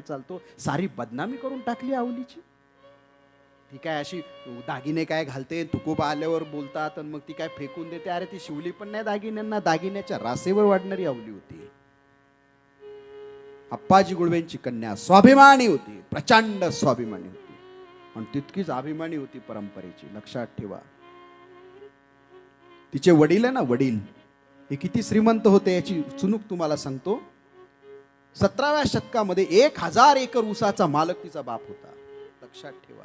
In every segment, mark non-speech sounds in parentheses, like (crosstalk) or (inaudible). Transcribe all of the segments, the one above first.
काय चालतो? सारी बदनामी करून टाकली आवलीची. ती काय अशी दागिने काय घालते तुकोबा आल्यावर बोलतात आणि मग ती काय फेकून देते? अरे ती शिवली पण नाही दागिन्यांना. दागिन्याच्या रासेवर वाढणारी आवली होती. अप्पाजी गुळवेंची कन्या स्वाभिमानी होती प्रचंड स्वाभिमानी होती. पण तितकीच अभिमानी होती परंपरेची. लक्षात ठेवा. तिचे वडील आहे ना वडील. हे किती श्रीमंत होते याची चुनूक तुम्हाला सांगतो. सतराव्या शतकामध्ये एक हजार एकर ऊसाचा मालक तिचा बाप होता. लक्षात ठेवा.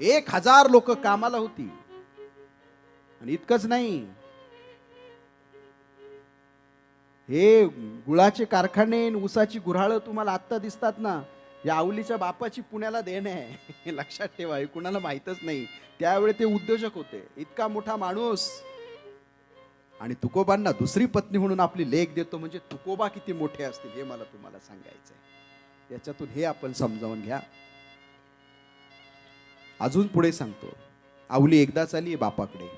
एक हजार लोक कामाला होती. आणि इतकंच नाही. हे गुळाचे कारखाने उसाची ऊसाची गुऱ्हाळं तुम्हाला आत्ता दिसतात ना या आवलीच्या बापाची पुण्याला देण आहे. (laughs) हे लक्षात ठेवा हे कुणाला माहीतच नाही. त्यावेळी ते उद्योजक होते. इतका मोठा माणूस. आणि तुकोबांना दुसरी पत्नी म्हणून आपली लेख देतो म्हणजे तुकोबा किती मोठे असतील हे मला तुम्हाला सांगायचं आहे याच्यातून हे आपण समजावून घ्या. अजून पुढे सांगतो. आवली एकदाच आली बापाकडे.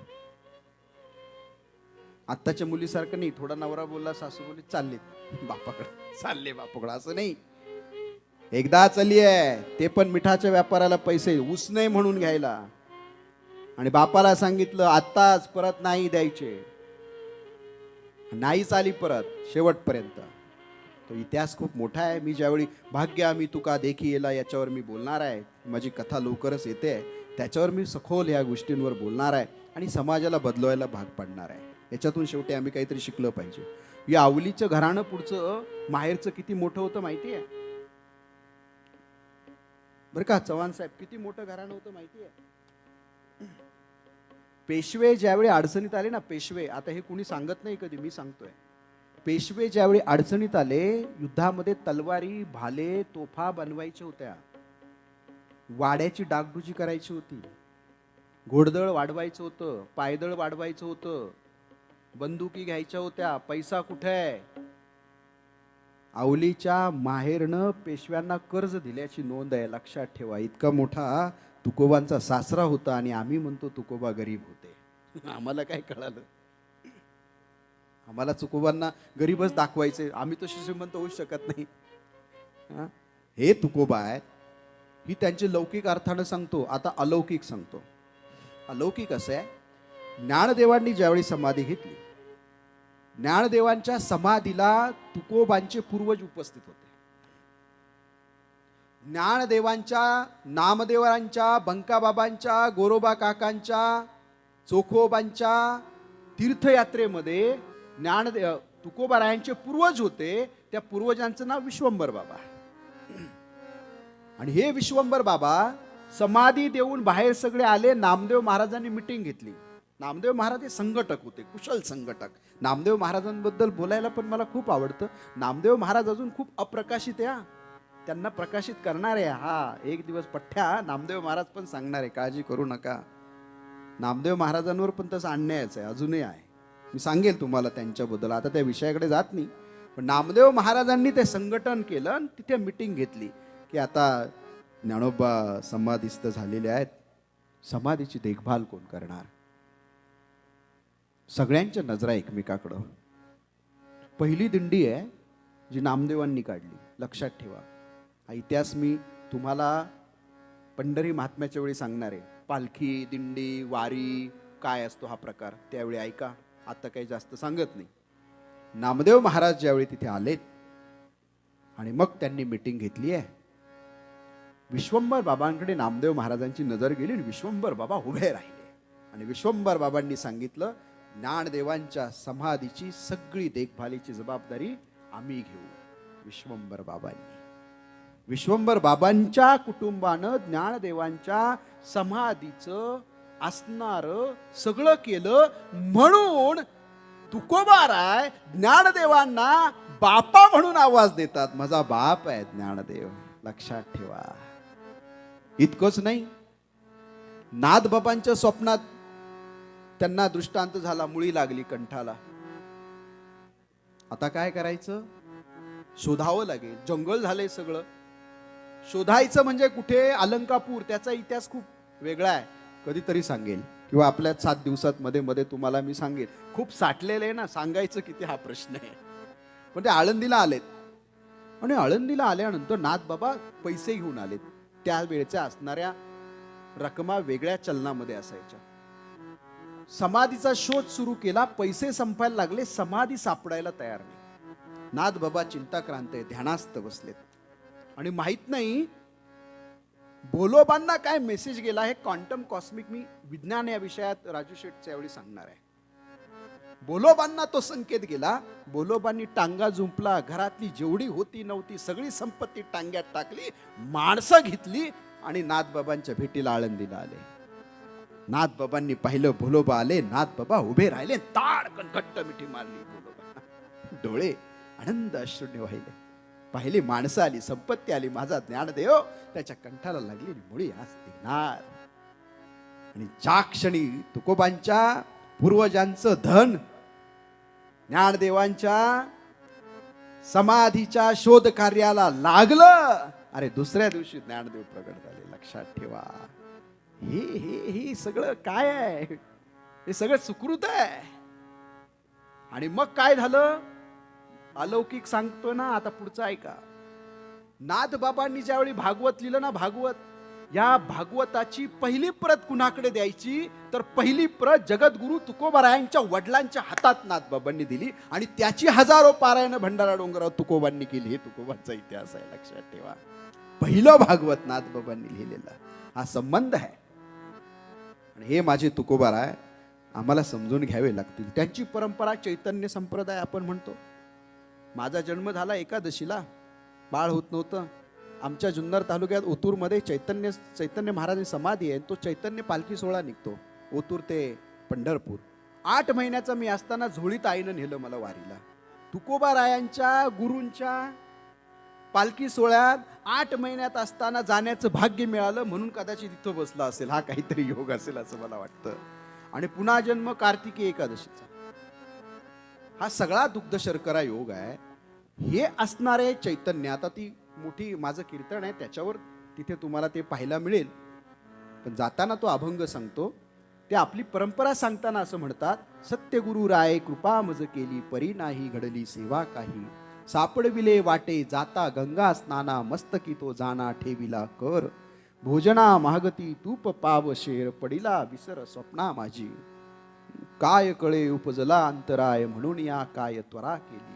आत्ताच्या मुलीसारखं नाही थोडा नवरा बोलला सासू बोली चालले. बापाकडे. चालले बापाकडे असं नाही. एकदा चालली आहे. ते पण मिठाच्या व्यापाराला पैसे ऊस नाही म्हणून घ्यायला. आणि बापाला सांगितलं आत्ताच परत नाही द्यायचे. नाहीच आली परत शेवटपर्यंत. तो इतिहास खूप मोठा आहे. मी ज्यावेळी भाग्य आम्ही तुका देखी येला याच्यावर मी बोलणार आहे माझी कथा लवकरच येते त्याच्यावर मी सखोल या गोष्टींवर बोलणार आहे आणि समाजाला बदलवायला भाग पडणार आहे. याच्यातून शेवटी आम्ही काहीतरी शिकलं पाहिजे. या आवलीचं घराणं पुढचं माहेरचं किती मोठं होतं माहिती आहे? बरं का चव्हाण साहेब किती मोठं घराणं होतं माहिती आहे? पेशवे ज्यावेळी अडचणीत आले ना पेशवे आता हे कुणी सांगत नाही कधी मी सांगतोय. पेशवे ज्यावेळी अडचणीत आले युद्धामध्ये तलवारी भाले तोफा बनवायच्या होत्या. वाड्याची डागडुजी करायची होती. घोडदळ वाढवायचं होतं पायदळ वाढवायचं होतं. बंदुकी घ्यायच्या होत्या पैसा कुठे आहे? आवलीच्या माहेरनं पेशव्यांना कर्ज दिल्याची नोंद आहे लक्षात ठेवा. इतका मोठा तुकोबांचा सासरा होता आणि आम्ही म्हणतो तुकोबा गरीब होते. आम्हाला काय कळालं? आम्हाला तुकोबांना गरीबच दाखवायचे. आम्ही तो श्रीमंत होऊ शकत नाही. हे? तुकोबा आहेत. ही त्यांची लौकिक अर्थानं सांगतो आता अलौकिक सांगतो. अलौकिक असं आहे ज्ञानदेवांनी ज्यावेळी समाधी घेतली ज्ञानदेवांच्या समाधीला तुकोबांचे पूर्वज उपस्थित होते. ज्ञानदेवांच्या नामदेवांच्या बंकाबाबांच्या गोरोबा काकांच्या चोखोबांच्या तीर्थयात्रेमध्ये ज्ञानदे तुकोबारायांचे पूर्वज होते. त्या पूर्वजांचं नाव विश्वंभर बाबा. आणि हे विश्वंभर बाबा समाधी देऊन बाहेर सगळे आले. नामदेव महाराजांनी मिटिंग घेतली. नामदेव महाराज हे संघटक होते कुशल संघटक. नामदेव महाराजांबद्दल बोलायला पण मला खूप आवडतं. नामदेव महाराज अजून खूप अप्रकाशित या हा. त्यांना प्रकाशित करणार आहे. हा एक दिवस पठ्ठ्या नामदेव महाराज पण सांगणार आहे काळजी करू नका. नामदेव महाराजांवर पण तसं आणण्याचं आहे अजूनही आहे. मी सांगेल तुम्हाला त्यांच्याबद्दल आता त्या विषयाकडे जात नाही. पण नामदेव महाराजांनी ते संघटन केलं आणि तिथे मिटिंग घेतली की आता ज्ञानोबा समाधीस्थ झालेले आहेत. समाधीची देखभाल कोण करणार? सगळ्यांच्या नजरा एकमेकाकडं. पहिली दिंडी आहे जी नामदेवांनी काढली. लक्षात ठेवा. हा इतिहास मी तुम्हाला पंढरी महात्म्याच्या वेळी सांगणार आहे. पालखी दिंडी वारी काय असतो हा प्रकार त्यावेळी ऐका. आता काही जास्त सांगत नाही. नामदेव महाराज ज्यावेळी तिथे आलेत आणि मग त्यांनी मिटिंग घेतली आहे विश्वंभर बाबांकडे नामदेव महाराजांची नजर गेली आणि विश्वंभर बाबा उभे राहिले. आणि विश्वंभर बाबांनी सांगितलं ज्ञानदेवांच्या समाधीची सगळी देखभालीची जबाबदारी आम्ही घेऊ. विश्वंभर बाबांनी. विश्वंभर बाबांच्या कुटुंबानं ज्ञानदेवांच्या समाधीचं असणार सगळं केलं म्हणून तुकोबाराय ज्ञानदेवांना बापा म्हणून आवाज देतात. माझा बाप आहे ज्ञानदेव लक्षात ठेवा. इतकंच नाही. नादबाबांच्या स्वप्नात त्यांना दृष्टांत झाला मुळी लागली कंठाला. आता काय करायचं? शोधावं लागेल. जंगल झालंय सगळं. शोधायचं म्हणजे कुठे अलंकापूर त्याचा इतिहास खूप वेगळा आहे. कधीतरी सांगेल किंवा आपल्या सात दिवसात मध्ये मध्ये तुम्हाला मी सांगेल. खूप साठलेलं आहे ना सांगायचं किती हा प्रश्न आहे. पण ते आळंदीला आलेत. आणि आळंदीला आल्यानंतर नाथ बाबा पैसे घेऊन आलेत. त्या वेळच्या असणाऱ्या रकमा वेगळ्या चलनामध्ये असायच्या. समाधीचा शोध सुरू केला पैसे संपायला लागले समाधी सापडायला तयार नाही. नाथबाबा चिंताक्रांत आहे ध्यानास्त बसलेत. आणि माहीत नाही बोलोबांना काय मेसेज गेला हे क्वांटम कॉस्मिक मी विज्ञान या विषयात राजू शेठच्या यावेळी सांगणार आहे. बोलोबांना तो संकेत गेला बोलोबांनी टांगा जुंपला घरातली जेवढी होती नव्हती सगळी संपत्ती टांग्यात टाकली माणसं घेतली आणि नाथबाबांच्या भेटीला आळंदीला आले. नाथबाबांनी पाहिलं भोलोबा आले नाथबाबा उभे राहिले ताड घट्ट मिठी मारली भोलोबा डोळे आनंद अश्रूने वाहिले पाहिली माणसं आली संपत्ती आली माझा ज्ञानदेव त्याच्या कंठाला लागलेली मुळी आज निघणार. आणि ज्या क्षणी तुकोबांच्या पूर्वजांचं धन ज्ञानदेवांच्या समाधीच्या शोध कार्याला लागलं अरे दुसऱ्या दिवशी ज्ञानदेव प्रगट झाले. लक्षात ठेवा. हे हे हे सगळं काय आहे? हे सगळं सुकृत आहे. आणि मग काय झालं? अलौकिक सांगतोय ना आता पुढचं ऐका. नाथबाबांनी ज्यावेळी भागवत लिहिलं ना भागवत या भागवताची पहिली प्रत कुणाकडे द्यायची? तर पहिली प्रत जगद्गुरु तुकोबारायांच्या वडिलांच्या हातात नाथबाबांनी दिली आणि त्याची हजारो पारायण भंडारा डोंगरावर तुकोबांनी केली. हे तुकोबांचा इतिहास आहे लक्षात ठेवा. पहिलं भागवत नाथबाबांनी लिहिलेलं. हा संबंध आहे. आणि हे माझे तुकोबाराय आम्हाला समजून घ्यावे लागतील. त्यांची परंपरा चैतन्य संप्रदाय आपण म्हणतो. माझा जन्म झाला एकादशीला. बाळ होत नव्हतं. आमच्या जुन्नर तालुक्यात ओतूरमध्ये चैतन्य चैतन्य महाराजांची समाधी आहे. तो चैतन्य पालखी सोहळा निघतो. ओतूर ते पंढरपूर. आठ महिन्याचा मी असताना झोळीत आईनं नेलं मला वारीला. तुकोबा रायांच्या गुरूंच्या पालखी सोहळ्यात आठ महिन्यात असताना जाण्याचं भाग्य मिळालं म्हणून कदाचित इथं बसला असेल. हा काहीतरी योग असेल असं मला वाटतं. आणि पुन्हा जन्म कार्तिकी एकादशीचा. हा सगळा दुग्ध शर्करा योग आहे. हे असणारे चैतन्य. आता ती मोठी माझं कीर्तन आहे त्याच्यावर तिथे तुम्हाला ते पाहायला मिळेल. पण जाताना तो अभंग सांगतो ते आपली परंपरा सांगताना असं म्हणतात सत्यगुरु राय कृपा मज केली परी नाही घडली सेवा काही. सापडविले वाटे जाता गंगा स्नाना मस्तकी तो जाना ठेविला कर. भोजना महागती तूप पाव शेर पडिला विसर स्वप्ना माझी. काय कळे उपजला अंतराय म्हणून या काय त्वरा केली.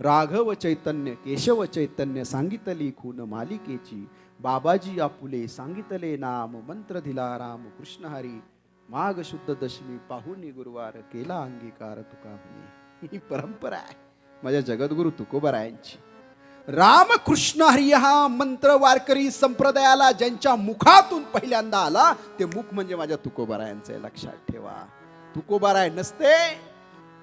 राघव चैतन्य केशव चैतन्य सांगितली खून मालिकेची. बाबाजी आपुले सांगितले नाम मंत्र दिला राम कृष्ण हरी. माघ शुद्ध दशमी पाहुणी गुरुवार केला अंगीकार तुका म्हणे. ही परंपरा आहे. माझ्या जगद्गुरु तुकोबरायांची. राम कृष्ण हरी हा मंत्र वारकरी संप्रदायाला ज्यांच्या मुखातून पहिल्यांदा आला ते मुख म्हणजे माझ्या तुकोबरायांचं आहे. लक्षात ठेवा. तुकोबाराय नसते.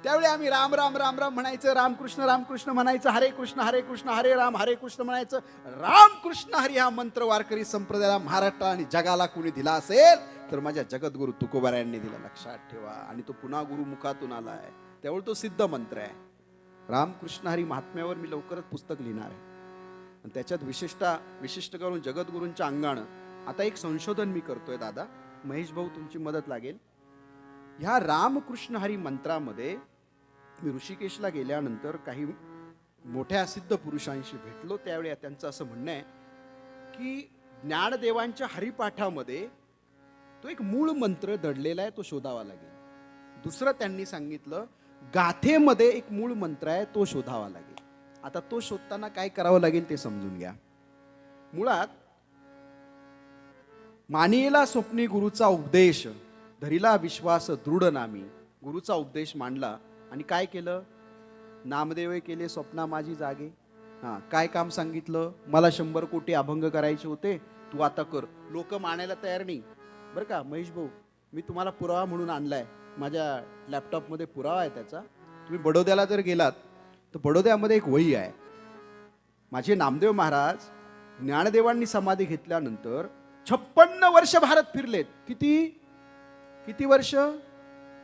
त्यावेळी आम्ही राम राम राम राम म्हणायचं रामकृष्ण रामकृष्ण म्हणायचं हरे कृष्ण हरे कृष्ण हरे राम हरे कृष्ण म्हणायचं. रामकृष्ण हरी हा मंत्र वारकरी संप्रदायाला महाराष्ट्र आणि जगाला कुणी दिला असेल तर माझ्या जगद्गुरु तुकोबारायांनी दिला. लक्षात ठेवा. आणि तो पुन्हा गुरुमुखातून आला आहे त्यावेळी तो सिद्ध मंत्र आहे. रामकृष्ण हरी महात्म्यावर मी लवकरच पुस्तक लिहिणार आहे. आणि त्याच्यात विशिष्ट विशिष्ट करून जगद्गुरूंच्या अंगानं आता एक संशोधन मी करतोय दादा. महेश भाऊ तुमची मदत लागेल. ह्या रामकृष्ण हरी मंत्रामध्ये मी ऋषिकेशला गेल्यानंतर काही मोठ्या सिद्ध पुरुषांशी भेटलो. त्यावेळी त्यांचं असं म्हणणं आहे की ज्ञानदेवांच्या हरिपाठामध्ये तो एक मूळ मंत्र दडलेला आहे तो शोधावा लागेल. दुसरं त्यांनी सांगितलं गाथेमध्ये एक मूळ मंत्र आहे तो शोधावा लागेल. आता तो शोधताना काय करावं लागेल ते समजून घ्या. मुळात मानियेला स्वप्नी गुरुचा उपदेश धरीला विश्वास दृढ नामी गुरुचा उपदेश मांडला आणि काय केलं? नामदेव केले स्वप्ना माझी जागे. हा काय काम सांगितलं? मला शंभर कोटी अभंग करायचे होते तू आता कर. लोक मानायला तयार नाही. बरं का महेश भाऊ मी तुम्हाला पुरावा म्हणून आणलाय. माझ्या लॅपटॉपमध्ये पुरावा आहे त्याचा. तुम्ही बडोद्याला जर गेलात तर बडोद्यामध्ये एक वही आहे. माझे नामदेव महाराज ज्ञानदेवांनी समाधी घेतल्यानंतर छप्पन्न वर्ष भारत फिरलेत. किती? किती वर्ष?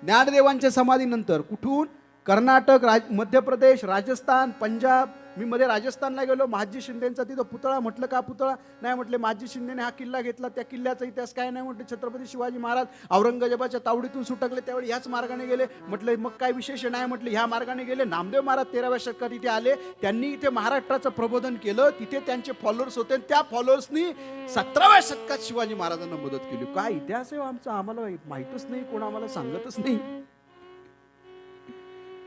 ज्ञानदेवांच्या समाधीनंतर कुठून? कर्नाटक राज मध्य प्रदेश राजस्थान पंजाब मी मध्ये राजस्थानला गेलो महाजी शिंदेचा तिथं पुतळा म्हटलं का पुतळा? नाही म्हटले महाजी शिंदेने हा किल्ला घेतला त्या किल्ल्याचा इतिहास काय नाही म्हटलं. छत्रपती शिवाजी महाराज औरंगजेबाच्या तावडीतून सुटकले त्यावेळी ह्याच मार्गाने गेले. म्हटले मग काय विशेष नाही म्हटले ह्या मार्गाने गेले. नामदेव महाराज तेराव्या शतकात इथे आले. त्यांनी इथे महाराष्ट्राचं प्रबोधन केलं. तिथे त्यांचे फॉलोअर्स होते. आणि त्या फॉलोअर्सनी सतराव्या शतकात शिवाजी महाराजांना मदत केली. काय इतिहास आहे हो आमचा? आम्हाला माहितच नाही कोण आम्हाला सांगतच नाही.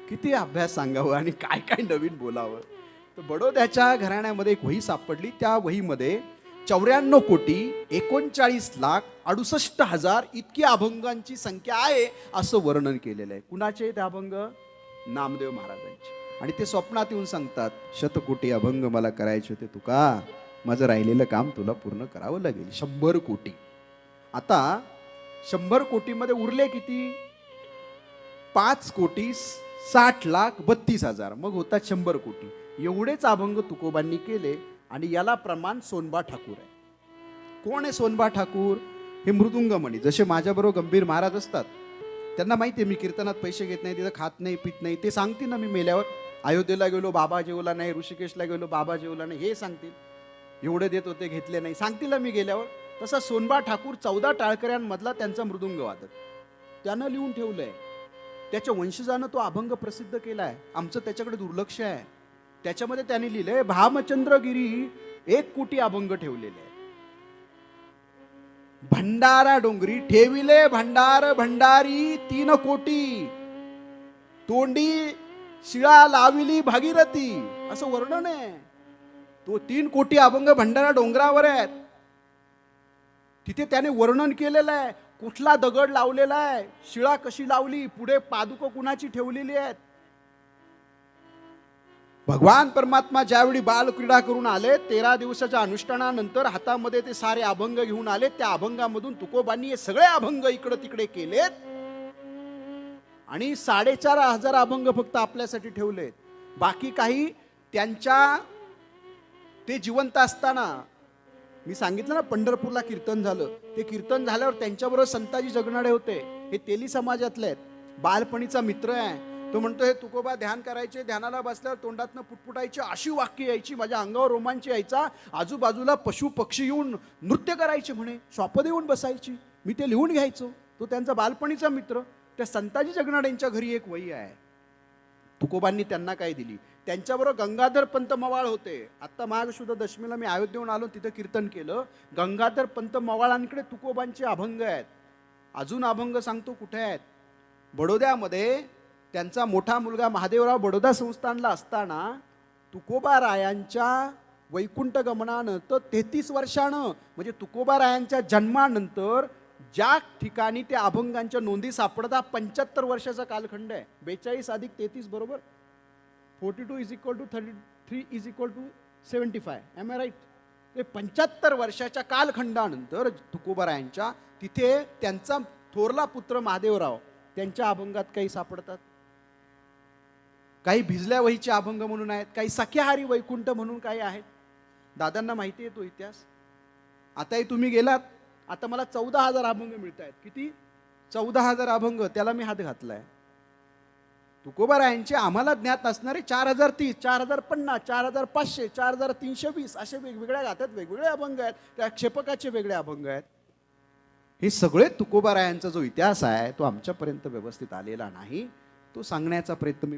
किती अभ्यास सांगावं आणि काय काय नवीन बोलावं. तर बडोद्याच्या घराण्यामध्ये एक वही सापडली. त्या वहीमध्ये चौऱ्याण्णव कोटी एकोणचाळीस लाख अडुसष्ट हजार इतकी अभंगांची संख्या आहे असं वर्णन केलेलं आहे. कुणाचे ते अभंग? नामदेव महाराजांचे. आणि ते स्वप्नात येऊन सांगतात शतकोटी अभंग मला करायचे होते तुका. माझं राहिलेलं काम तुला पूर्ण करावं लागेल. शंभर कोटी. आता शंभर कोटीमध्ये उरले किती? पाच कोटी साठ लाख बत्तीस हजार. मग होतात शंभर कोटी. एवढेच अभंग तुकोबांनी केले आणि याला प्रमाण सोनबा ठाकूर आहे. कोण आहे सोनबा ठाकूर? हे मृदुंगमणी. जसे माझ्याबरोबर गंभीर महाराज असतात त्यांना माहिती आहे मी कीर्तनात पैसे घेत नाही तिथं खात नाही पित नाही. ते सांगतील ना मी मेल्यावर अयोध्येला गेलो बाबा जेवला नाही ऋषिकेशला गेलो बाबा जेवला नाही हे सांगतील. एवढे देत होते घेतले नाही. सांगतील ना मी गेल्यावर. तसा सोनबा ठाकूर चौदा टाळकऱ्यांमधला त्यांचा मृदुंग वादक. त्यानं लिहून ठेवलं आहे त्याच्या वंशजानं तो अभंग प्रसिद्ध केला आहे आमचं त्याच्याकडे दुर्लक्ष आहे. त्याच्यामध्ये त्यांनी लिहिलंय भामचंद्रगिरी एक कोटी अभंग ठेवलेले भंडारा डोंगरी ठेविले भंडार भंडारी तीन कोटी. तोंडी शिळा लाविली भागीरथी असं वर्णन आहे. तो तीन कोटी अभंग भंडारा डोंगरावर आहेत. तिथे त्याने वर्णन केलेलं आहे कुठला दगड लावलेला आहे शिळा कशी लावली पुढे पादुक कुणाची ठेवलेली आहेत? भगवान परमात्मा ज्यावेळी बालक्रीडा करून आले तेरा दिवसाच्या अनुष्ठानानंतर हातामध्ये ते सारे अभंग घेऊन आले त्या अभंगामधून तुकोबांनी हे सगळे अभंग इकडे तिकडे केलेत. आणि साडेचार हजार अभंग फक्त आपल्यासाठी ठेवलेत. बाकी काही त्यांच्या ते जिवंत असताना मी सांगितलं ना पंढरपूरला कीर्तन झालं. ते कीर्तन झाल्यावर त्यांच्याबरोबर संताजी जगणारे होते. हे तेली समाजातले आहेत. बालपणीचा मित्र आहे. तो म्हणतो हे तुकोबा ध्यान करायचे ध्यानाला बसल्यावर तोंडातनं पुटपुटायची अशी वाक्य यायची माझ्या अंगावर रोमांच यायचा. आजूबाजूला पशु पक्षी येऊन नृत्य करायचे म्हणे स्वापद येऊन बसायची. मी ते लिहून घ्यायचो. तो त्यांचा बालपणीचा मित्र त्या संताजी जगनाड्यांच्या घरी एक वही आहे. तुकोबांनी त्यांना काय दिली? त्यांच्याबरोबर गंगाधर पंत मवाळ होते. आत्ता माघ शुद्ध दशमीला मी अयोध्येहून आलो तिथं कीर्तन केलं. गंगाधर पंत मवाळांकडे तुकोबांचे अभंग आहेत. अजून अभंग सांगतो कुठे आहेत? बडोद्यामध्ये त्यांचा मोठा मुलगा महादेवराव बडोदा संस्थानला असताना तुकोबा रायांच्या वैकुंठ गमनानंतर तेहतीस वर्षानं म्हणजे तुकोबा रायांच्या जन्मानंतर ज्या ठिकाणी त्या अभंगांच्या नोंदी सापडता पंच्याहत्तर वर्षाचा कालखंड आहे. बेचाळीस अधिक तेहतीस बरोबर? Forty two is equal to thirty three is equal to seventy five am I right ते पंच्याहत्तर वर्षाच्या कालखंडानंतर तुकोबारायांच्या तिथे त्यांचा थोरला पुत्र महादेवराव त्यांच्या अभंगात काही सापडतात? काही भिजल्या वहीचे अभंग म्हणून आहेत काही सख्याहारी वैकुंठ म्हणून काही आहेत. दादांना माहिती आहे तो इतिहास. आताही तुम्ही गेलात आता मला चौदा हजार अभंग मिळत आहेत. किती? चौदा हजार अभंग त्याला मी हात घातलाय. तुकोबारायांचे आम्हाला ज्ञात असणारे चार हजार तीस चार हजार पन्नास चार हजार पाचशे चार हजार तीनशे वीस असे वेगवेगळ्या गातात वेगवेगळे अभंग आहेत त्या क्षेपकाचे वेगळे अभंग आहेत. हे सगळे तुकोबारायांचा जो इतिहास आहे तो आमच्यापर्यंत व्यवस्थित आलेला नाही. तो सांगण्याचा प्रयत्न मी